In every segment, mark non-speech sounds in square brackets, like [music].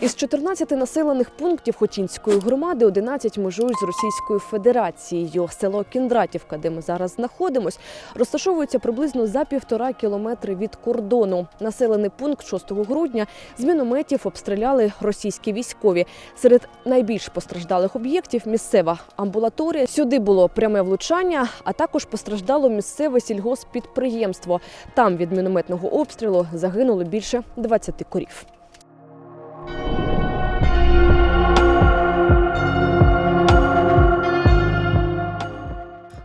Із 14 населених пунктів Хотінської громади 11 межують з Російською Федерацією. Село Кіндратівка, де ми зараз знаходимось, розташовується приблизно за півтора кілометри від кордону. Населений пункт 6 грудня з мінометів обстріляли російські військові. Серед найбільш постраждалих об'єктів місцева амбулаторія. Сюди було пряме влучання, а також постраждало місцеве сільгосппідприємство. Там від мінометного обстрілу загинуло більше 20 корів.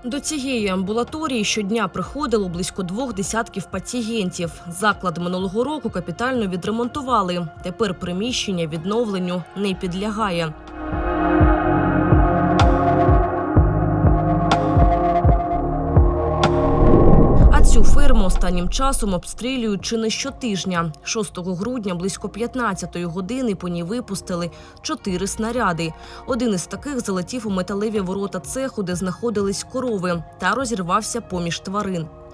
До цієї амбулаторії щодня приходило близько двох десятків пацієнтів. Заклад минулого року капітально відремонтували. Тепер приміщення відновленню не підлягає. Цю ферму останнім часом обстрілюють чи не щотижня. 6 грудня близько 15-ї години по ній випустили чотири снаряди. Один із таких залетів у металеві ворота цеху, де знаходились корови, та розірвався поміж тварин. –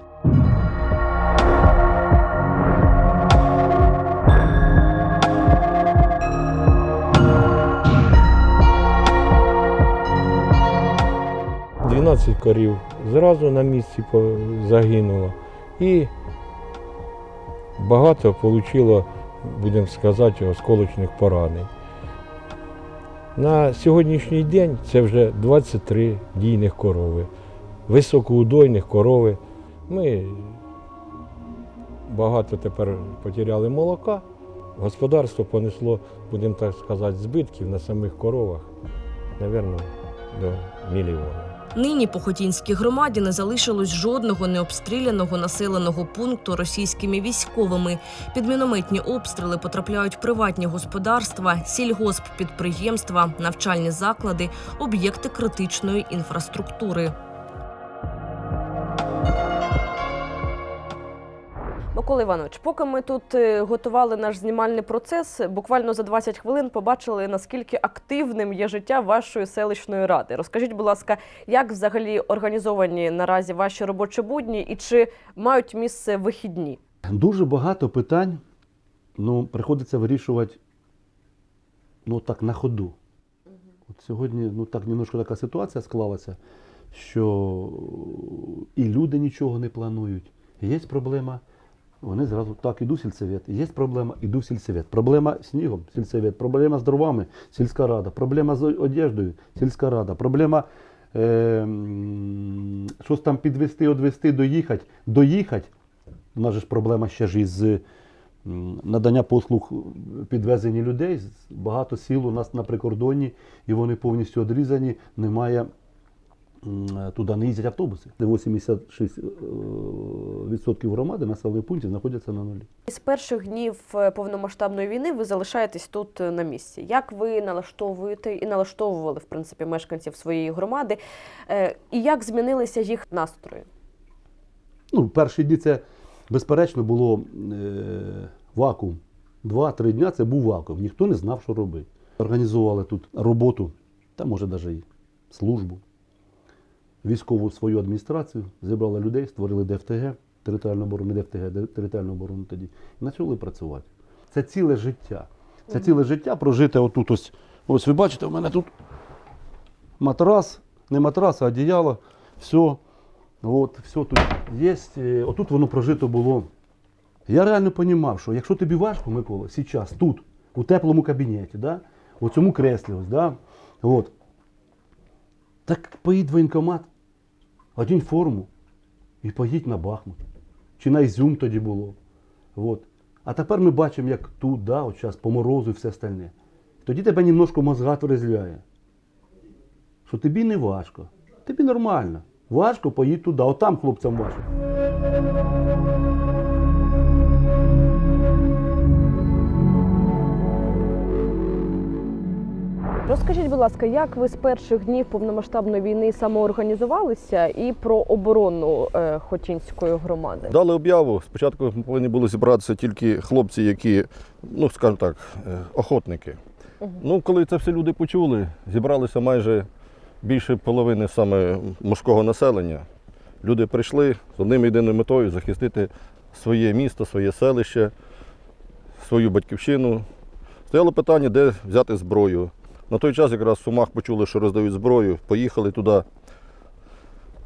12 корів зразу на місці загинуло. І багато отримало, будемо сказати, осколочних поранень. На сьогоднішній день це вже 23 дійних корови, високоудойних корови. Ми багато тепер потеряли молока. Господарство понесло, будемо так сказати, збитків на самих коровах, мабуть, до мільйона. Нині по Хотінській громаді не залишилось жодного необстріляного населеного пункту російськими військовими. Під мінометні обстріли потрапляють приватні господарства, сільгосп підприємства, навчальні заклади, об'єкти критичної інфраструктури. Микола Іванович, поки ми тут е, готували наш знімальний процес, буквально за 20 хвилин побачили, наскільки активним є життя вашої селищної ради. Розкажіть, будь ласка, як взагалі організовані наразі ваші робочі будні і чи мають місце вихідні? Дуже багато питань ну, приходиться вирішувати ну, так, на ходу. От сьогодні ну, так, немножко така ситуація склалася, що і люди нічого не планують. Є проблема, вони зразу так, іду в сільсовет. Є проблема, іду в сільсовет. Проблема з снігом, сільсовет. Проблема з дровами, сільська рада. Проблема з одеждою, сільська рада. Проблема е, щось там підвести, одвести, доїхати. Доїхати. У нас же ж проблема ще ж із надання послуг підвезення людей. Багато сіл у нас на прикордонні, і вони повністю одрізані. Немає туди не їздять автобуси. 86% громади населених пунктів знаходяться на нулі. З перших днів е, повномасштабної війни ви залишаєтесь тут е, на місці. Як ви налаштовуєте і налаштовували в принципі мешканців своєї громади? Е, І як змінилися їх настрої? Ну, перші дні це, безперечно, було е, вакуум. Два-три дня це був вакуум. Ніхто не знав, що робити. Організували тут роботу, та може навіть і службу, військову свою адміністрацію, зібрали людей, створили ДФТГ, територіальну оборону, не ДФТГ, територіальну оборону тоді, і почали працювати. Це ціле життя. Це ціле життя прожите отут ось. Ось ви бачите, у мене тут матрас, не матрас, а одіяло, все. От, все тут є. Е, Отут воно прожито було. Я реально розумів, що якщо тобі важко, Микола, зараз, тут, у теплому кабінеті, да, у цьому креслі, ось, да, от, так поїдь в воєнкомат, одінь форму і поїдь на Бахмут. Чи на Ізюм тоді було. От. А тепер ми бачимо, як тут, да, от зараз, по морозу і все остальне. Тоді тебе немножко мозга розляє. Що тобі не важко, тобі нормально. Важко, поїдь туди, отам хлопцям важко. Розкажіть, будь ласка, як ви з перших днів повномасштабної війни самоорганізувалися і про оборону е, Хотінської громади? Дали об'яву. Спочатку повинні були зібратися тільки хлопці, які, ну скажімо так, е, охотники. Ну, коли це все люди почули, зібралися майже більше половини саме мужського населення. Люди прийшли з одним єдиною метою захистити своє місто, своє селище, свою батьківщину, Стояло питання, де взяти зброю. На той час якраз в Сумах почули, що роздають зброю, поїхали туди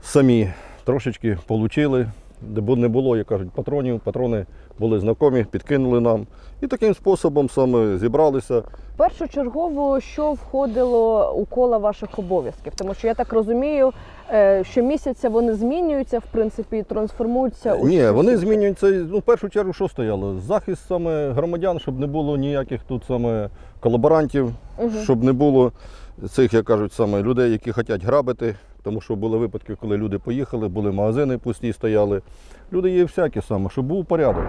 самі. Трошечки отримали, де не було, як кажуть, патронів. Патрони були знайомі, підкинули нам. І таким способом саме зібралися. Першочергово, що входило у коло ваших обов'язків? Тому що я так розумію, е, щомісяця вони змінюються, в принципі, трансформуються у Ні, вони змінюються. Ну, в першу чергу, що стояло? Захист саме громадян, щоб не було ніяких тут саме колаборантів, Мгм. щоб не було цих, як кажуть, саме людей, які хочуть грабити. Тому що були випадки, коли люди поїхали, були магазини пусті, стояли. Люди є всякі саме, щоб був порядок.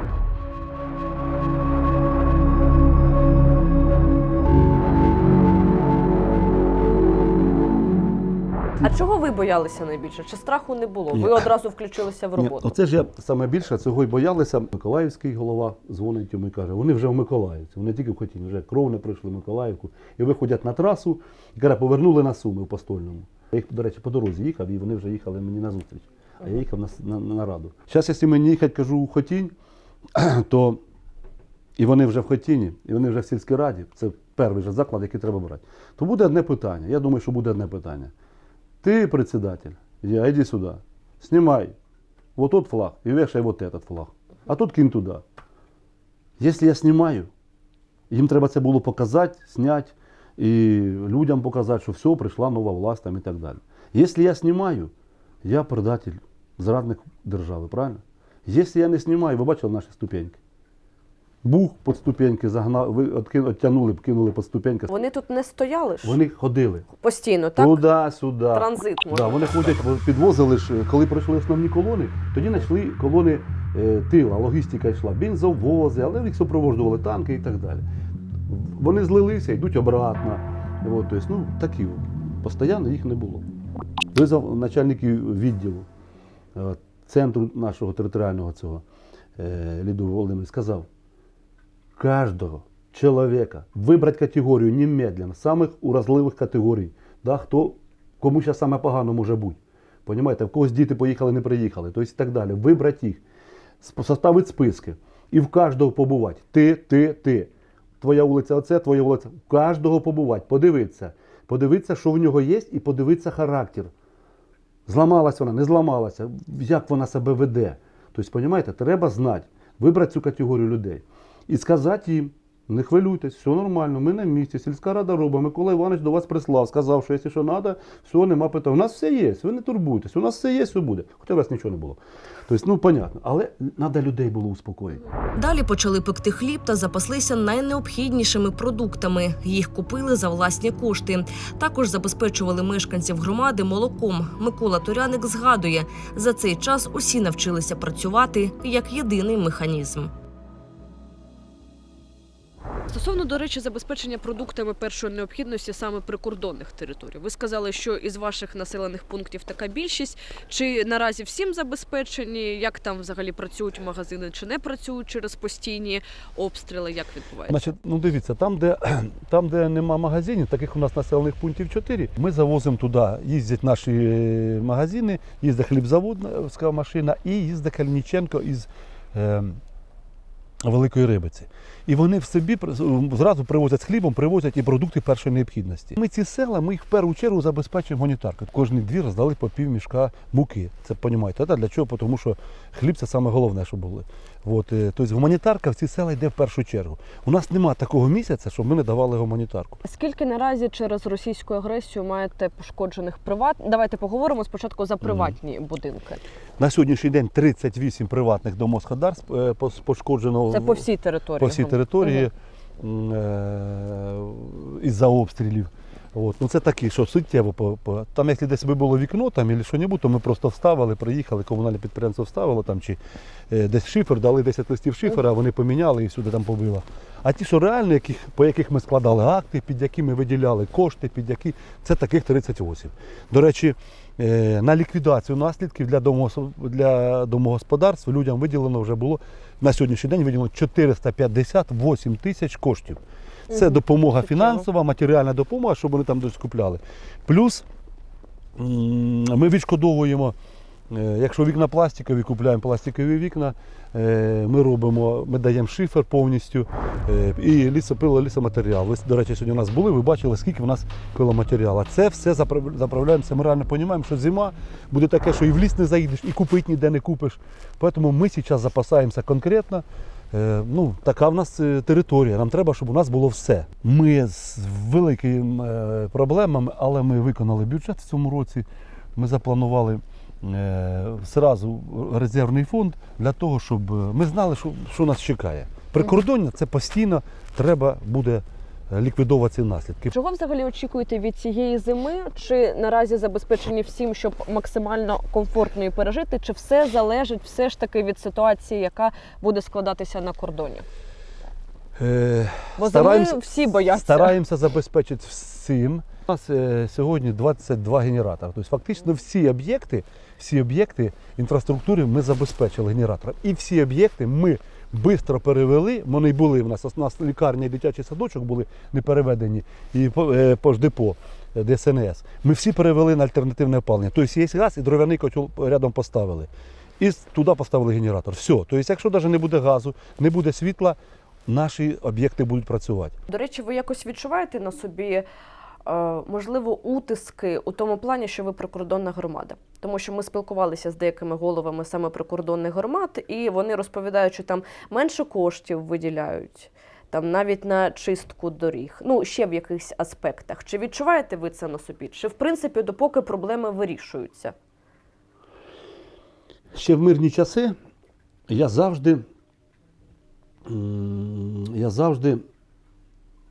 А чого ви боялися найбільше? Чи страху не було? Ні. Ви одразу включилися в Ні, роботу? оце ж я саме більше цього й боялися. Миколаївський голова дзвонить йому і каже, вони вже в Миколаївці, вони тільки в Хотіні, вже кров не пройшли в Миколаївку. І виходять на трасу і каже, повернули на Суми в Постольному. Я їх, до речі, по дорозі їхав, і вони вже їхали мені на зустріч. А я їхав на, на, на нараду. Зараз, якщо мені їхати, кажу, у Хотінь, [clears throat] то і вони вже в Хотіні, і вони вже в сільській раді, це перший же заклад, який треба брати, то буде одне питання. Я думаю, що буде одне питання. Ти председатель, я иди сюда, снимай вот тот флаг и вешай вот этот флаг. А тут кинь туда. Если я снимаю, їм треба це було показати, зняти і людям показати, що все, прийшла нова власть там і так далі. Якщо я знімаю, я предатель, зрадник держави, правильно? Якщо я не знімаю, ви бачили наші ступеньки. Бух під ступеньки загнав, ви откину- оттянули, кинули під ступеньки. Вони тут не стояли ж Вони ходили. постійно, так? Туди-сюди. Транзит можна. Да, вони ходять, підвозили ж, коли пройшли основні колони, тоді знайшли колони е, тила, логістика йшла, бензовози, але їх супроводжували танки і так далі. Вони злилися, йдуть обратно. От, тобто, ну, такі, постійно їх не було. Визвав начальників відділу е, центру нашого територіального цього е, Ліду Володимир сказав, каждого человека выбрать категорію немедленно, самих уразливих категорій. Да, хто, кому зараз саме погано може бути. Понімаєте, в когось діти поїхали, не приїхали, тобто і так далі. Вибрати їх, составити списки і в кожного побувати. Ти, ти, ти. Твоя вулиця оце, твоя вулиця. У кожного побувати, подивитися. Подивитися, що в нього є, і подивитися характер. Зламалась вона, не зламалася, як вона себе веде. Тобто, розумієте, треба знати, вибрати цю категорію людей і сказати їм, не хвилюйтесь, все нормально, ми на місці, сільська рада робить, Микола Іванович до вас прислав, сказав, що якщо що треба, все, нема питань. У нас все є, ви не турбуйтесь, у нас все є, все буде. Хоча у вас нічого не було. Тобто, ну, понятно, але треба людей було успокоїти. Далі почали пекти хліб та запаслися найнеобхіднішими продуктами. Їх купили за власні кошти. Також забезпечували мешканців громади молоком. Микола Туряник згадує, за цей час усі навчилися працювати як єдиний механізм. Стосовно, до речі, забезпечення продуктами першої необхідності саме прикордонних територій. Ви сказали, що із ваших населених пунктів така більшість. Чи наразі всім забезпечені? Як там взагалі працюють магазини, чи не працюють через постійні обстріли? Як відбувається? Значить, ну дивіться, там, де, [clears throat] там, де нема магазинів, таких у нас населених пунктів 4, ми завозимо туди, їздять наші е, магазини, їздить хлібзаводська машина і їздить Кальніченко із е, Великої Рибиці. І вони в собі зразу привозять з хлібом, привозять і продукти першої необхідності. Ми ці села, ми їх в першу чергу забезпечуємо гуманітаркою. Кожний двір роздали по пів мішка муки. Це розумієте, та для чого? Тому що хліб це саме головне, що було. От, е, тобто гуманітарка в ці села йде в першу чергу. У нас немає такого місяця, щоб ми не давали гуманітарку. Скільки наразі через російську агресію маєте пошкоджених приват? Давайте поговоримо спочатку за приватні будинки. На сьогоднішній день 38 приватних домогосподарств е, пошкоджено Це по всій території. по всій території е, із-за обстрілів. От. Ну, це такі, що суттєво. Там, якщо десь би було вікно там, або що-небудь, то ми просто вставили, приїхали, комунальне підприємство вставило там, чи е, десь шифер, дали 10 листів шифера, вони поміняли і сюди там побило. А ті, що реально, яких, по яких ми складали акти, під які ми виділяли кошти, під які, це таких 38. До речі, е, на ліквідацію наслідків для домогосподарств людям виділено вже було на сьогоднішній день виділено 458 тисяч коштів. Це допомога фінансова, матеріальна допомога, щоб вони там десь купляли. Плюс ми відшкодовуємо Якщо вікна пластикові, купуємо пластикові вікна, е, ми робимо, ми даємо шифер повністю е, і лісопило, лісоматеріал. Ви, до речі, сьогодні у нас були, ви бачили, скільки в нас пиломатеріалу. Це все заправ- заправляємося. Ми реально розуміємо, що зима буде таке, що і в ліс не заїдеш, і купити ніде не купиш. Тому ми зараз запасаємося конкретно. Е, Ну, така в нас е, територія. Нам треба, щоб у нас було все. Ми з великими е, проблемами, але ми виконали бюджет в цьому році. Ми запланували е, зразу резервний фонд для того, щоб е, ми знали, що, що нас чекає. Прикордоння це постійно треба буде е, ліквідовувати ці наслідки. Чого взагалі очікуєте від цієї зими? Чи наразі забезпечені всім, щоб максимально комфортно її пережити? Чи все залежить все ж таки від ситуації, яка буде складатися на кордоні? Е, Бо зими всі бояться. Стараємося забезпечити всім. У нас е, сьогодні 22 генератори. Тобто фактично всі об'єкти, всі об'єкти інфраструктури ми забезпечили генератором. І всі об'єкти ми швидко перевели. Вони були в нас. У нас лікарня і дитячий садочок були не переведені і по- е, пождепо. е, ДСНС. Ми всі перевели на альтернативне опалення. Тобто є газ і дров'яний котел рядом поставили. І туди поставили генератор. Все. Тобто, якщо навіть не буде газу, не буде світла, наші об'єкти будуть працювати. До речі, ви якось відчуваєте на собі, можливо, утиски у тому плані, що ви прикордонна громада. Тому що ми спілкувалися з деякими головами саме прикордонних громад, і вони розповідають, що там менше коштів виділяють. Там навіть на чистку доріг, ну ще в якихось аспектах. Чи відчуваєте ви це на собі? Чи в принципі допоки проблеми вирішуються? Ще в мирні часи я завжди, я завжди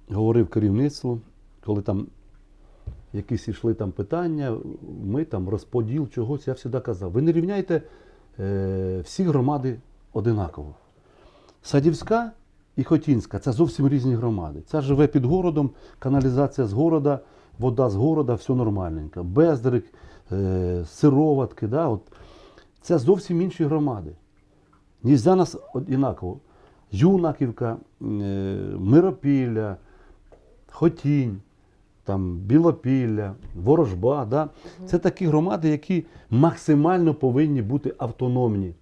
говорив керівництву, коли там якісь йшли там питання, ми там розподіл чогось, я завжди казав, ви не рівняйте е, всі громади одинаково. Садівська і Хотінська це зовсім різні громади. Ця живе під городом, каналізація з города, вода з города, все нормальненько. Бездрик, е, сироватки. Да, от. Це зовсім інші громади. Нельзя нас однаково. Юнаківка, е, Миропілля, Хотінь, там, Білопілля, Ворожба. Да? Це такі громади, які максимально повинні бути автономні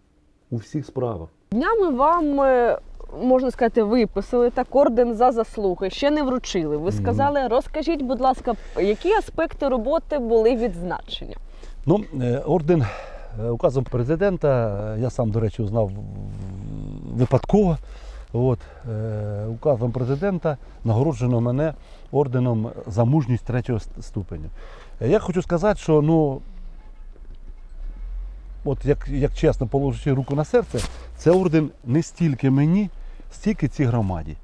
у всіх справах. Днями вам. е, Можна сказати, виписали так орден за заслуги, ще не вручили. Ви сказали, розкажіть, будь ласка, які аспекти роботи були відзначені? Ну, е, орден е, указом президента, я сам, до речі, узнав випадково. От, е, указом президента нагороджено мене орденом за мужність третього ступеня. Е, Я хочу сказати, що ну, от як, як чесно положивши руку на серце, це орден не стільки мені, стільки цій громаді,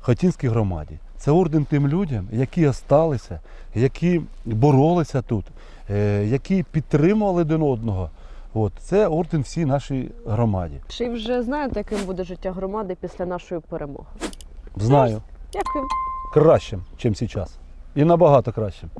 Хотінській громаді. Це орден тим людям, які осталися, які боролися тут, е, які підтримували один одного. От, це орден всій нашій громаді. Чи вже знаєте, яким буде життя громади після нашої перемоги? Знаю, Яким? кращим, ніж зараз. І набагато кращим.